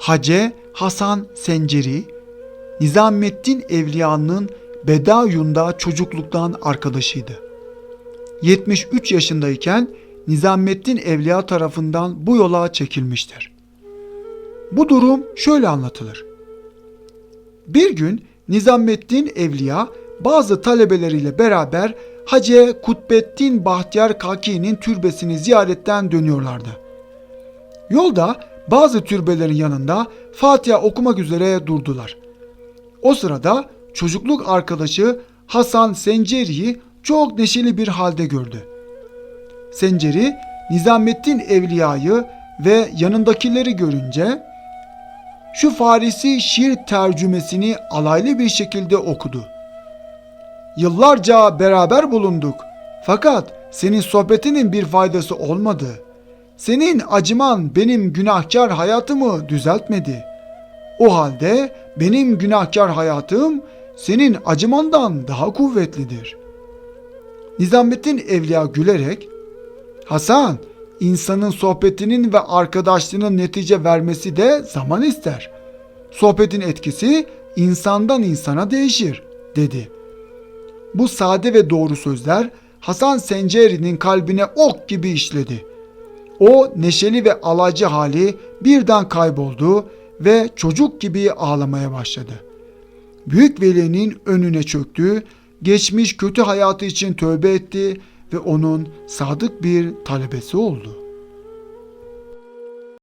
Hace Hasan Senceri, Nizamettin Evliya'nın Bedayun'da çocukluktan arkadaşıydı. 73 yaşındayken Nizamettin Evliya tarafından bu yola çekilmiştir. Bu durum şöyle anlatılır. Bir gün Nizamettin Evliya bazı talebeleriyle beraber Hacı Kutbettin Bahtiyar Kaki'nin türbesini ziyaretten dönüyorlardı. Yolda bazı türbelerin yanında Fatiha okumak üzere durdular. O sırada çocukluk arkadaşı Hasan Senceri'yi çok neşeli bir halde gördü. Senceri Nizamettin Evliya'yı ve yanındakileri görünce şu Farisi şiir tercümesini alaylı bir şekilde okudu. Yıllarca beraber bulunduk. Fakat senin sohbetinin bir faydası olmadı. Senin acıman benim günahkar hayatımı düzeltmedi. O halde benim günahkar hayatım senin acımandan daha kuvvetlidir. Nizamettin Evliya gülerek, Hasan, insanın sohbetinin ve arkadaşlığının netice vermesi de zaman ister. Sohbetin etkisi insandan insana değişir, dedi. Bu sade ve doğru sözler Hasan Senceri'nin kalbine ok gibi işledi. O neşeli ve alaycı hali birden kayboldu ve çocuk gibi ağlamaya başladı. Büyük velinin önüne çöktü, geçmiş kötü hayatı için tövbe etti ve onun sadık bir talebesi oldu.''